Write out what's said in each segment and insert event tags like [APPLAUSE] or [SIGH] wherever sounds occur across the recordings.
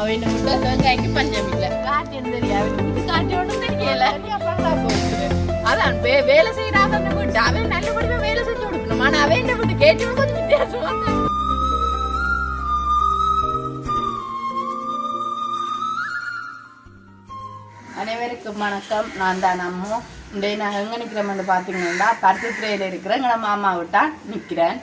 அவன் விட்டு வெங்காய்க்கு பஞ்சம் இல்ல காட்டு தெரியும் அவன் விட்டு தெரியல அதான் வே- வேலை செய்யறாங்க விட்டு அவன் நல்லபடியா வேலை செஞ்சு கொடுக்கணும் ஆனா அவன் என்ன விட்டு கேட்டு கொஞ்சம் வித்தியாசமா தான். அனைவருக்கும் வணக்கம் நான் தான் அம்மு இன்றைய நான் எங்கே நிற்கிறேன்னு பார்த்தீங்கன்னா பருத்தித்துறையில் இருக்கிற எங்களை மாமா விட்டா நிற்கிறேன்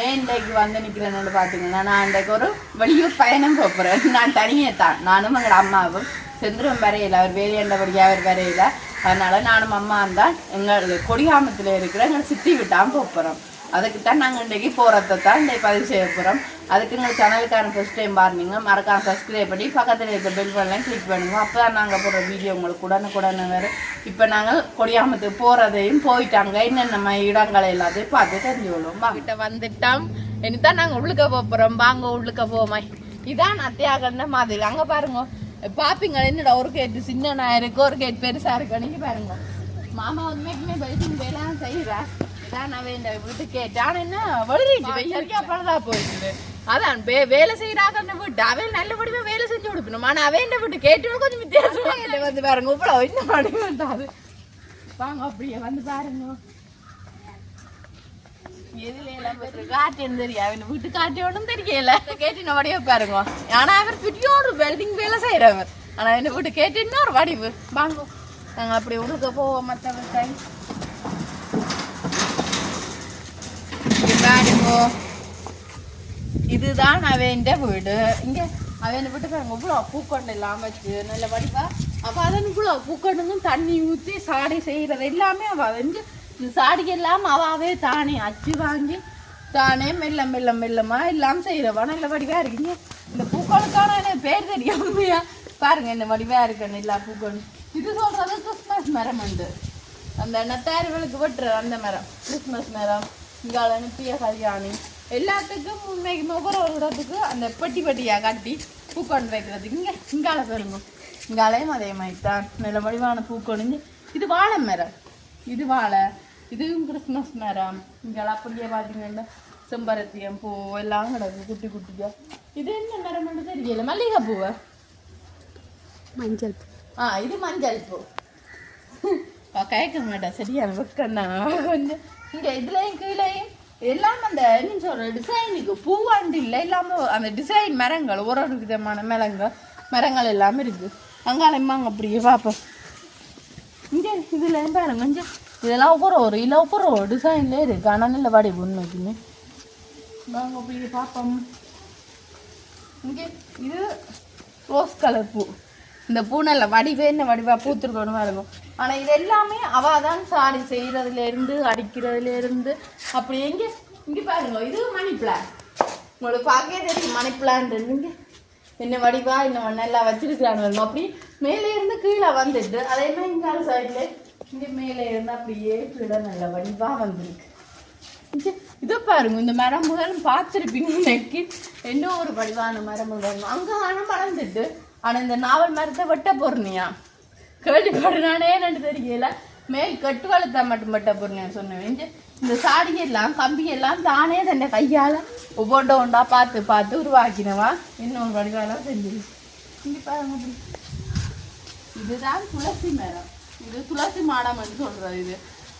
ஏன் இன்றைக்கு வந்து நிற்கிறேன்னு பார்த்தீங்கன்னா நான் இன்றைக்கு ஒரு வெளியூர் பயணம் போகிறேன் நான் தனியே தான். நானும் எங்களோட அம்மாவும் செந்திரம் வரையில அவர் வேலையண்டபடியாக அவர் வரையில. அதனால் நானும் அம்மா தான் எங்கள் கொடியாமத்தில் இருக்கிற எங்களை சித்தி விட்டான் போகிறோம் அதுக்கு தான் நாங்கள் இன்றைக்கி போகிறத தான் இன்றைக்கு பதிவு செய்ய போகிறோம் அதுக்கு எங்கள் சேனலுக்கான ஃபஸ்ட் டைம் பாருங்க. மறக்காம சப்ஸ்கிரைப் பண்ணி பக்கத்தில் இருக்க பெல் பண்ணலாம் கிளிக் பண்ணுங்க. அப்போ தான் நாங்கள் போடுற வீடியோ உங்களுக்கு உடனுக்குடனே வரும். இப்போ நாங்கள் கொடியாமத்துக்கு போகிறதையும் போயிட்டாங்க. என்னென்ன இடங்களை இடங்கள் எல்லாத்தையும் பார்த்து தெரிஞ்சு கொள்வோம். கிட்ட வந்துட்டோம். இனிதான் நாங்கள் உள்ளுக்க போகிறோம் வாங்க உள்ளுக்க போவோமா. இதான் அத்தியாகண்ட மாதிரி. அங்கே பாருங்க. பார்ப்பீங்க என்னடா ஒரு கேட்டு சின்ன இருக்கு ஒரு கேட் பெருசாக இருக்கு. நீங்கள் பாருங்க. மாமா உண்மைக்குமே வெயிட்டிங் வேலை செய்யறா இதான் அவன் இந்த வீட்டு கேட்டான் என்ன? வளரிட்டு வெய்யறிக்கா அப்பதான் போயிட்டு அதான் வே- வேலை செய்யறாங்க வீட்டு. அவன் நல்லபடியா வேலை செஞ்சு கொடுக்கணும். ஆனா அவன் என்ன வீட்டு கேட்டு கொஞ்சம் வித்தியாசமா இல்லை வந்து பாருங்க இன்னும் வந்தாது வாங்க அப்படியே வந்து பாருங்க. எதுல எல்லாம் காட்டுன்னு தெரியும் அவன் வீட்டு காட்டு ஒன்றும் தெரியல. கேட்டின வடிவ பாருங்க. ஆனா அவர் ஒரு வெல்டிங் வேலை செய்யறவர். ஆனா என்ன வீட்டு கேட்டின்னா ஒரு வடிவு. வாங்க. அப்படி உடுக்க போவோம் மற்ற டைம் பாருங்க. இதுதான் அவன் வீடு. இங்க அவன் வீட்டு பாருங்க இவ்வளோ பூக்கொண்டு இல்லாமல் வச்சு நல்ல படிப்பா அப்ப அதன் இவ்வளோ பூக்கொண்டுங்க தண்ணி ஊத்தி சாடி செய்யறது எல்லாமே அவ வந்து இந்த சாடி எல்லாம் அவாவே தானே அச்சு வாங்கி தானே மெல்ல மெல்ல மெல்லமா எல்லாம் செய்யறவா. நல்ல வடிவா இருக்கீங்க. இந்த பூக்களுக்கான எனக்கு பேர் தெரியாமையா? பாருங்க என்ன வடிவா இருக்கணும் எல்லா பூக்கள் இது சொல்றது கிறிஸ்மஸ் மரம் உண்டு. அந்த நத்தாறுகளுக்கு வெட்டுற அந்த மரம். கிறிஸ்மஸ் மரம். இங்கால அனுப்பிய கல்யாணி எல்லாத்துக்கும் உண்மைக்கு ஒவ்வொரு ஒரு இடத்துக்கு அந்த பெட்டி பெட்டியா கட்டி பூக்கொண்டு வைக்கிறதுக்கு இங்க இங்கால பெருங்க. இங்காலையும் அதே மாதிரி தான் நல்ல வடிவான பூக்கொண்டு இது வாழை மரம். இது வாழை. இதுவும் கிறிஸ்மஸ் மரம். இங்கால அப்படியே பார்த்தீங்கன்னா செம்பருத்தியம் பூ எல்லாம் கிடக்கு குட்டி குட்டியா. இது என்ன மரம்னு தெரியல. மல்லிகை பூவை மஞ்சள் ஆ இது மஞ்சள் பூ. [LAUGHS] கேட்க மாட்டேன் சரியான வெக்கண்ணா கொஞ்சம் இங்கே இதுலேயும் கீழேயும் எல்லாம் அந்த என்ன சொல்கிற டிசைனுக்கு பூவாண்டு இல்லை எல்லாமே அந்த டிசைன் மரங்கள் ஒரு ஒரு விதமான மரங்கள் மரங்கள் எல்லாமே இருக்குது அங்காலையுமா அங்கே அப்படியே பார்ப்போம். இங்கே இதில் பாருங்க கொஞ்சம் இதெல்லாம் ஒவ்வொரு ஒரு இல்லை ஒவ்வொரு ஒரு டிசைன்ல இருக்கு. ஆனால் நல்ல வாடி உண்மைக்குமே வாங்க அப்படியே பார்ப்போம். இங்கே இது ரோஸ் கலர் பூ. இந்த பூ நல்ல வடிவே என்ன வடிவாக பூத்துருக்கணுமா இருக்கும் ஆனால் இது எல்லாமே அவள் தான் சாரி செய்கிறதுலேருந்து அடிக்கிறதுலேருந்து. அப்படி எங்கே? இங்கே பாருங்க இது மணி பிளான் உங்களுக்கு பார்க்கவே தெரியும் மணி பிளான் இங்கே. என்ன வடிவா இன்னும் நல்லா வச்சிருக்கிறாங்க அப்படி மேலே இருந்து கீழே வந்துட்டு அதே மாதிரி இங்கால சைடில் இங்கே மேலே இருந்து அப்படியே கீழே நல்ல வடிவாக வந்திருக்கு. இங்க இதோ பாருங்க இந்த மரம் முதல்ல பார்த்துருப்பீங்க நெக்கி என்ன ஒரு வடிவான மரம் முதல் அங்கே ஆனால் வளர்ந்துட்டு ஆனால் இந்த நாவல் மரத்தை வெட்ட போறனியா? கேள்விப்படுறானே ரெண்டு தெரியல. மேல் கட்டு வளர்த்தா மட்டும் வெட்ட போறனியா சொன்னேன். இந்த சாடியெல்லாம் எல்லாம் தானே தன்னை கையால் ஒவ்வொன்றை ஒன்றா பார்த்து பார்த்து உருவாக்கினவா? இன்னொரு வடிவாலாம் செஞ்சிரு இங்க பாருங்க இதுதான் துளசி மரம். இது துளசி மாடம் என்று சொல்கிறது இது.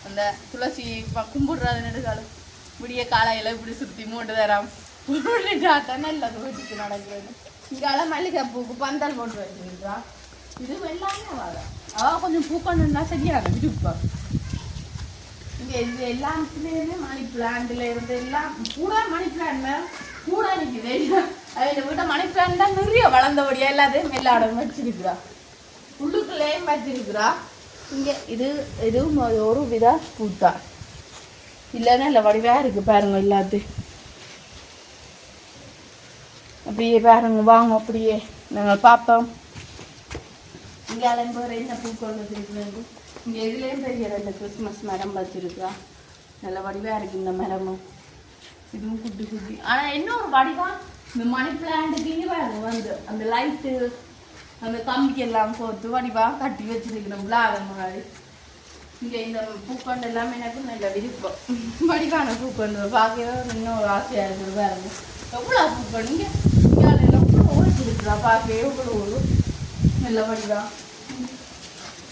அந்த துளசி கும்பிடுறது நெடுகாலம் விடிய காலையில் இப்படி சுற்றி மூட்டு தரம். தான் நல்லது வீட்டுக்கு நடக்கிறது. இங்கால மல்லிகை பூக்கு பந்தல் போட்டு வச்சுருக்கா இது எல்லாமே வாழ. ஆ கொஞ்சம் பூக்கணும்னா சரியாக இருப்பா இங்க இது எல்லாத்துலயுமே மணி பிளான்ட்ல இருந்து எல்லாம் கூட மணி பிளான் மேம் கூட நிக்குது. அதில் விட்ட மணி பிளான் தான் நிறைய வளர்ந்தபடியா எல்லாத்தையும் எல்லாரும் வச்சிருக்கிறா. உள்ளுக்குள்ளேயும் வச்சிருக்கிறா. இங்கே இது இதுவும் ஒரு- வித பூத்தா. இல்லைன்னா இல்லை வடிவாக இருக்கு பாருங்க எல்லாத்தையும். அப்படியே பாருங்க வாங்க அப்படியே. நாங்கள் பார்ப்போம் இங்கே அலம்புற என்ன பூ கொண்டு வச்சிருக்கிறது இங்கே இதுலேயும் பெரிய ரெண்டு கிறிஸ்மஸ் மரம் வச்சுருக்கா. நல்ல வடிவாக இருக்குது இந்த மரமும். இதுவும் குட்டி குட்டி. ஆனால் என்ன ஒரு வடிவா இந்த மணி பிளான்ட்டுக்கு இங்கே பாருங்க வந்து அந்த லைட்டு அந்த கம்பி எல்லாம் போட்டு வடிவாக கட்டி வச்சிருக்கணும் விழாத முன்னாடி இங்கே இந்த பூக்கொண்டு எல்லாமே எனக்கு நல்ல விருப்பம். வடிவான பூக்கொண்டு பார்க்கவே இன்னும் ஒரு ஆசையாக இருக்குது பாருங்க. எவ்வளோ பூக்கொண்டு? இங்கே இங்கே எவ்வளோ ஓடிச்சிருக்குறா பார்க்கவே எவ்வளோ ஒரு நல்ல வடிதான்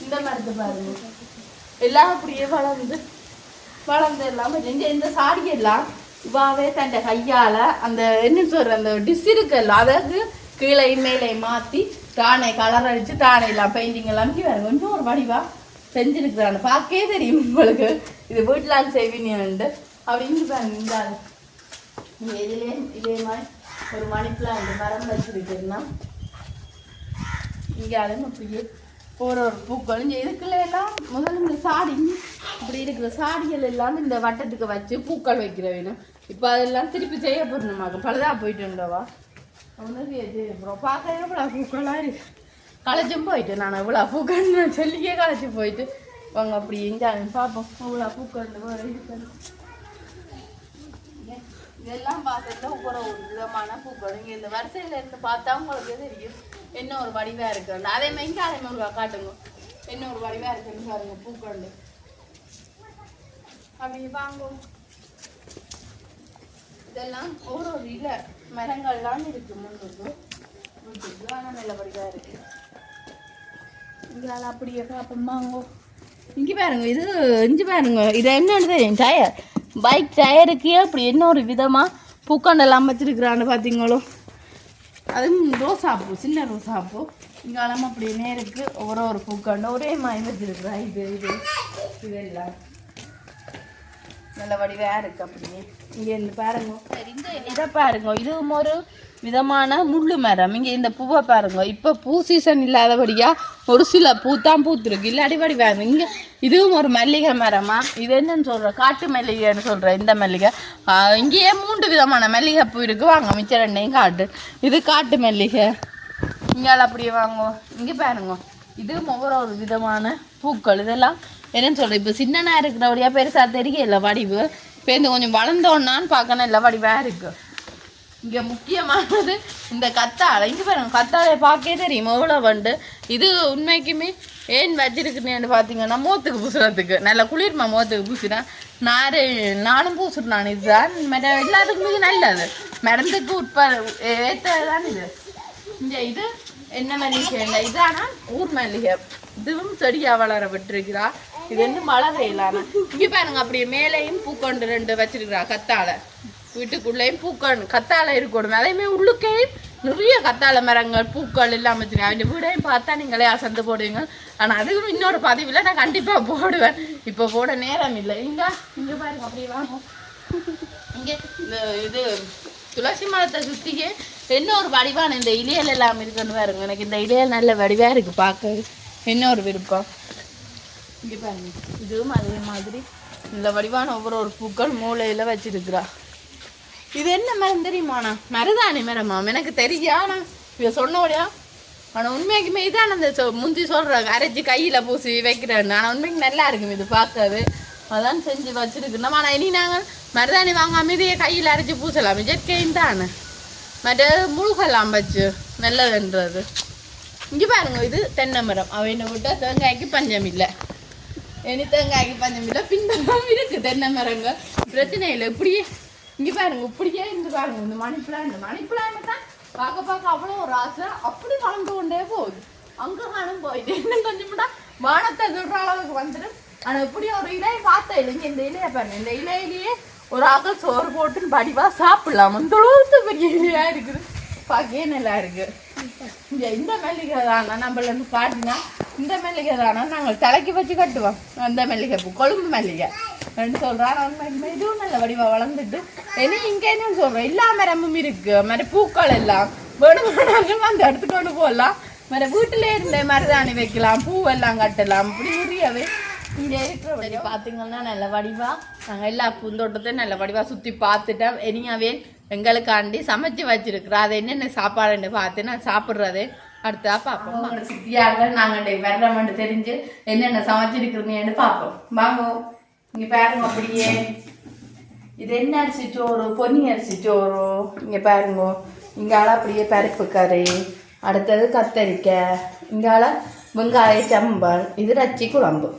இந்த மரத்தை பாருங்க. எல்லாம் அப்படியே வளர்ந்து வளர்ந்து எல்லாம் இங்க இந்த சாடி எல்லாம் இவாவே தன் கையால அந்த என்ன சொல்ற அந்த டிஸ் இருக்குல்ல அதாவது கீழே மேலே மாத்தி தானே கலர் அடிச்சு தானே எல்லாம் பெயிண்டிங் எல்லாம் இங்க இன்னும் ஒரு வடிவா செஞ்சிருக்கிறாங்க. பார்க்கவே தெரியும் உங்களுக்கு. இது வீட்டிலான் செய்வீங்க அப்படின்னு பாருங்க இந்த இதுலேயே இதே மாதிரி ஒரு மணி பிளான்ட் மரம் வச்சிருக்குன்னா இங்கே அதுவும் அப்படியே ஒரு ஒரு பூக்களும் இங்கே இதுக்குள்ள எல்லாம் முதல்ல இந்த சாடி இப்படி இருக்கிற சாடிகள் எல்லாம் இந்த வட்டத்துக்கு வச்சு பூக்கள் வைக்கிற வேணும். இப்போ அதெல்லாம் திருப்பி செய்ய போடணுமாக்க பழுதா போயிட்டு இருந்தவா ஒன்றும் அப்புறம் பார்க்கவே இவ்வளோ பூக்களாக இருக்கு. களைச்சும் போயிட்டு நான் இவ்வளோ பூக்கள்னு சொல்லியே களைச்சி போயிட்டு. வாங்க அப்படி எங்கே பார்ப்போம். இவ்வளோ பூக்கள் இதெல்லாம் பார்த்ததுல ஒவ்வொரு ஒரு விதமான பூக்கள் இங்க இந்த வரிசையில இருந்து பார்த்தா உங்களுக்கு தெரியும். என்ன ஒரு வடிவா இருக்கு அதே மாதிரி அதே மாதிரி காட்டுங்க. என்ன ஒரு வடிவா இருக்குன்னு பாருங்க பூக்கள் அப்படி வாங்கும் இதெல்லாம் ஒரு ஒரு இல மரங்கள்லாம் இருக்கு முன்னுக்கு. வீட்டுக்கு ஆனால் நல்ல இருக்கு. இங்கால அப்படியே பார்ப்போம் வாங்கோ. இங்கே பாருங்க இது இஞ்சி பாருங்க இது என்னன்னு தெரியும் டயர். பைக் டயருக்கு அப்படி என்ன ஒரு விதமாக பூக்கண்டெல்லாம் வச்சிருக்கிறான்னு பார்த்தீங்களோ அதுவும் ரோசாப்பூ சின்ன ரோசாப்பூ. இங்கே அழகாக அப்படி நேருக்கு ஒவ்வொரு ஒரு பூக்கண்டு ஒரே மாதிரி வச்சிருக்கிறா இது இது இதெல்லாம் நல்ல வடிவாக இருக்கு அப்படியே. இங்கே இந்த பாருங்க. இந்த இதை பாருங்க. இதுவும் ஒரு விதமான முள்ளு மரம். இங்கே இந்த பூவை பாருங்க. இப்போ பூ சீசன் இல்லாதபடியாக ஒரு சில பூ தான் பூத்துருக்கு. இல்லாடி அடிப்படி பாருங்க. இங்கே இதுவும் ஒரு மல்லிகை மரமா? இது என்னன்னு சொல்கிறேன் காட்டு மல்லிகைன்னு சொல்கிறேன் இந்த மல்லிகை. இங்கேயே மூன்று விதமான மல்லிகை பூ இருக்குது வாங்க மிச்சம் ரெண்டையும் காட்டு. இது காட்டு மல்லிகை. இங்கால அப்படியே வாங்கோ. இங்கே பாருங்க. இது ஒவ்வொரு ஒரு விதமான பூக்கள். இதெல்லாம் என்னன்னு சொல்கிறேன் இப்போ சின்னனாக இருக்கிறபடியாக பெருசாக தெரியல வடிவு. இப்போ இந்த கொஞ்சம் வளர்ந்தோன்னான்னு பார்க்கணும். இல்லை வடிவாக இருக்குது இங்கே முக்கியமானது இந்த கத்தாழை. இங்கே பாருங்க கத்தாழை பார்க்கவே தெரியும்? எவ்வளோ வண்டு? இது உண்மைக்குமே ஏன் வச்சிருக்குன்னு பார்த்தீங்கன்னா மூத்துக்கு பூசுறதுக்கு. நல்ல குளிர்மா மூத்துக்கு பூசினா நாரு நானும் பூசுறேன் நான். இதுதான் மற்ற எல்லாத்துக்குமே இது நல்லது. மருந்துக்கு உட்ப ஏற்றதான் இது. இந்த இது என்ன மல்லிகை இல்லை இதானா? ஊர் மல்லிகை. இதுவும் செடியா வளர விட்டுருக்கிறா இது வந்து மழை இல்லாம இங்க பாருங்க அப்படியே மேலேயும் பூக்கொண்டு ரெண்டு வச்சிருக்கிறா கத்தாழை. வீட்டுக்குள்ளேயும் பூக்கள் கத்தாழை இருக்கணும் அதையுமே உள்ளுக்கே. நிறைய கத்தாழை மரங்கள் பூக்கள் எல்லாம் வச்சிருக்கேன். அவங்க வீடையும் பார்த்தா நீங்களே அசந்து போடுவீங்க. ஆனா அதுவும் இன்னொரு பதிவில் நான் கண்டிப்பா போடுவேன். இப்போ போட நேரம் இல்லை. இங்கே இங்கே பாருங்க அப்படியே வாங்க இங்கே இந்த இது துளசி மரத்தை சுத்தியே என்ன ஒரு வடிவான இந்த இலையல் எல்லாம் இருக்குன்னு பாருங்க. எனக்கு இந்த இலையல் நல்ல வடிவா இருக்கு பார்க்க என்ன ஒரு விருப்பம். இங்கே பாருங்க. இதுவும் அதே மாதிரி. இந்த வடிவான ஒவ்வொரு ஒரு பூக்கள் மூளையில் வச்சிருக்கிறா. இது என்ன மரம் தெரியுமாண்ணா மருதாணி மரமா? எனக்கு தெரியா ஆனால் இவ சொன்னோடையா ஆனால் உண்மைக்குமே இதான் அந்த சொ- முந்தி சொல்கிறாங்க அரைச்சி கையில் பூசி வைக்கிறேன்னு. ஆனால் உண்மைக்கு நல்லா இருக்கும் இது பார்க்கவே. அதான் செஞ்சு வச்சிருக்கணும். ஆனால் இனி நாங்கள் மருதாணி வாங்காம இதையே கையில் அரைச்சி பூசலாம். இயற்கையும் தானே. மற்ற முழுகலாம் வச்சு நல்லதுன்றது. இங்கே பாருங்க இது தென்னை மரம். அவனை விட்டால் தேங்காய்க்கு பஞ்சம் இல்லை. இனி தேங்காய்க்கு பஞ்சம் இல்லை. பின்பக்கம் இருக்குது தென்னை மரங்கள். பிரச்சனை இல்லை. இப்படியே இங்கே பாருங்க இப்படியே இருந்து பாருங்க இந்த மணி பிளான் மணி பிளான் தான் பார்க்க பார்க்க அவ்வளோ ஒரு ஆசை. அப்படி வளர்ந்து கொண்டே போகுது. அங்கே காணும் போயிட்டு இன்னும் கொஞ்சம் கூட வானத்தை சொல்கிற அளவுக்கு வந்துடும். ஆனால் இப்படியும் ஒரு இலையை பார்த்தா இல்லைங்க இந்த இலையை பாருங்க இந்த இலையிலேயே ஒரு ஆக்கள் சோறு போட்டு படிவா சாப்பிடலாம். அந்த அளவுக்கு பெரிய இலையாக இருக்குது. பார்க்கவே நல்லா இருக்கு? இங்க இந்த மல்லிகை தானா நம்மள காட்டினா இந்த மல்லிகை தானா நாங்கள் தலைக்கு வச்சு கட்டுவோம். அந்த மல்லிகை கொழும்பு மல்லிகை. சொல்றான். இதுவும் நல்ல வடிவா வளர்ந்துட்டு. இனி இங்க என்ன சொல்றோம். எல்லா மரமும் இருக்கு. மர பூக்கள் எல்லாம். வேணுமானாலும் அந்த இடத்துக்கு கொண்டு போகலாம். மர வீட்டிலே இருந்த மருதாணி வைக்கலாம். பூவெல்லாம் கட்டலாம். இப்படி நிறையவே இங்க இருக்கிற பாத்தீங்கன்னா நல்ல வடிவா. நாங்க எல்லா பூந்தோட்டத்தையும் நல்ல வடிவா சுத்தி பார்த்துட்டோம். இனியாவே எங்களுக்காண்டி சமைச்சு வச்சிருக்கிறோம் அது என்னென்ன சாப்பாடுன்னு பார்த்து நான் சாப்பிட்றதே அடுத்தா பார்ப்போம். சித்தியாக நாங்கள் வெள்ளமென்று தெரிஞ்சு என்னென்ன சமைச்சிருக்கிறீங்கன்னு பார்ப்போம். வாங்க. இங்க பாருங்க அப்படியே. இது என்ன அரிசி சோறு? பொன்னி அரிசி சோறு. இங்க பாருங்க. இங்கால அப்படியே பருப்பு கறி. அடுத்தது கத்தரிக்காய். இங்கால வெங்காய சம்பல். இது ரச்சி குழம்பு.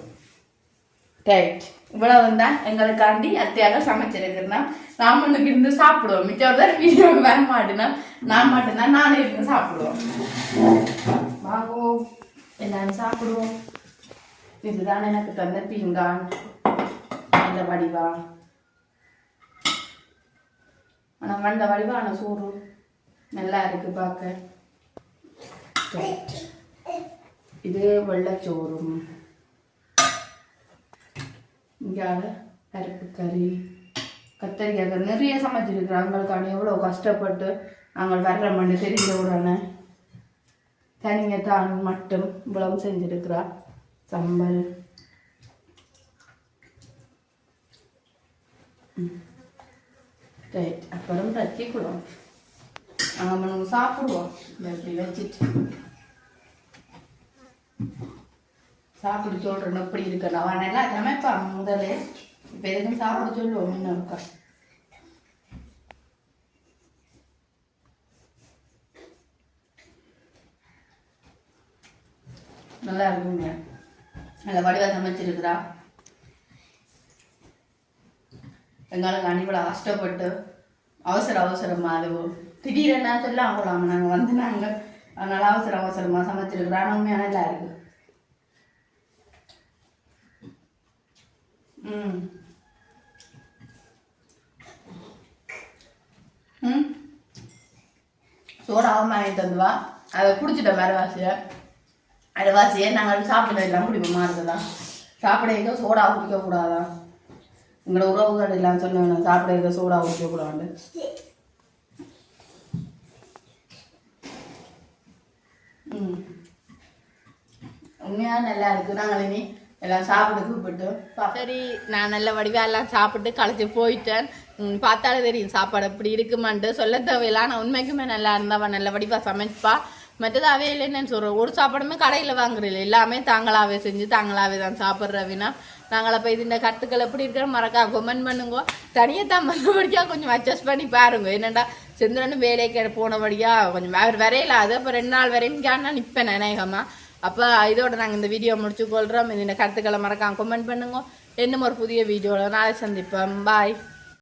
ரைட் இவ்வளவு தான் எங்களுக்காண்டி அத்தியாக சமைச்சிருக்கிறேன் நாமளுக்கு இருந்து சாப்பிடுவோம். மிச்சம் தான் வீடியோ வர மாட்டேன்னா நான் மட்டும்தான் நானே இருந்து சாப்பிடுவோம். வாங்குவோம் எல்லாரும் சாப்பிடுவோம். இதுதான் எனக்கு தந்த பீங்கான். நல்ல வடிவா? ஆனா வந்த வடிவான சோறு நல்லா இருக்கு பார்க்க இது வெள்ளச்சோறும். இங்கால பருப்பு கறி கத்தரிக்காய் கறி. நிறைய சமைச்சிருக்கிறோம். அவங்களுக்கான எவ்வளோ கஷ்டப்பட்டு நாங்கள் வர்ற மண்ணு தெரிஞ்ச உடனே தனிங்க தான் மட்டும் இவ்வளவு செஞ்சிருக்கிறா சம்பல். ரைட் அப்புறம் ரச்சிக்குவோம் நாங்கள் நம்ம சாப்பிடுவோம். இப்படி வச்சுட்டு. சாப்பிட சொல்றோம் எப்படி இருக்கணும் அவன் நல்லா சமைப்பான் முதல்ல இப்போ எதுக்கும் சாப்பிட சொல்லுவோம் இன்னும் இருக்கா. நல்லா இருக்குங்க. நல்ல வடிவா சமைச்சிருக்கிறா. எங்களுக்கு அன்னிக்கூட கஷ்டப்பட்டு அவசர அவசரமாக அது திடீரென்னா சொல்ல அவங்களாம் நாங்கள் வந்து நாங்கள் அதனால் அவசர அவசரமாக சமைச்சிருக்கிறோம் ஆனால் உண்மையான நல்லா இருக்கு. ம். ம். சோடாவும் வாங்கிட்டு வந்துவா அதை குடிச்சிட்டேன் மரவாசியை. அரைவாசியை நாங்கள் சாப்பிட எல்லாம் குடிப்போமா இருந்ததா? சாப்பிட எங்கே சோடா குடிக்கக்கூடாதான் எங்களோட உறவுகள் எல்லாம் சொன்னாங்க சாப்பிட எங்க சூடா குடிக்க கூடாண்டு ம். உண்மையா நல்லா இருக்கு. நாங்கள் இனி எல்லாம் சாப்பிட்டு கூப்பிட்டு சரி நான் நல்ல வடிவா எல்லாம் சாப்பிட்டு களைச்சி போயிட்டேன். பார்த்தாலே தெரியும் சாப்பாடு அப்படி இருக்குமான்ட்டு. சொல்ல தேவையில்லாம் நான் உண்மைக்குமே நல்லா இருந்தவ நல்ல வடிவா சமைப்பா. மற்றதாவே இல்லைன்னு சொல்கிறேன் ஒரு சாப்பாடுமே கடையில் வாங்குறதில்ல. எல்லாமே தாங்களாவே செஞ்சு தாங்களாவே தான் சாப்பிட்றவினா நாங்கள் அப்போ இது இந்த கருத்துக்கள் எப்படி இருக்கிற மறக்கா கொமெண்ட் பண்ணுங்க. தனியாக தான் மறுபடியாக கொஞ்சம் அட்ஜஸ்ட் பண்ணி பாருங்க. என்னென்னா செந்திரனும் வேலைக்கு போனபடியா கொஞ்சம் வேறு வரையில. அது அப்போ ரெண்டு நாள் வரையும் கேட்டால் நிற்பேன் நினைகமா அப்போ இதோட நாங்கள் இந்த வீடியோ முடிச்சு கொள்கிறோம் இந்த கருத்துக்களை மறக்காம கமெண்ட் பண்ணுங்க. இன்னும் ஒரு புதிய வீடியோவில் நாளை சந்திப்போம். பாய்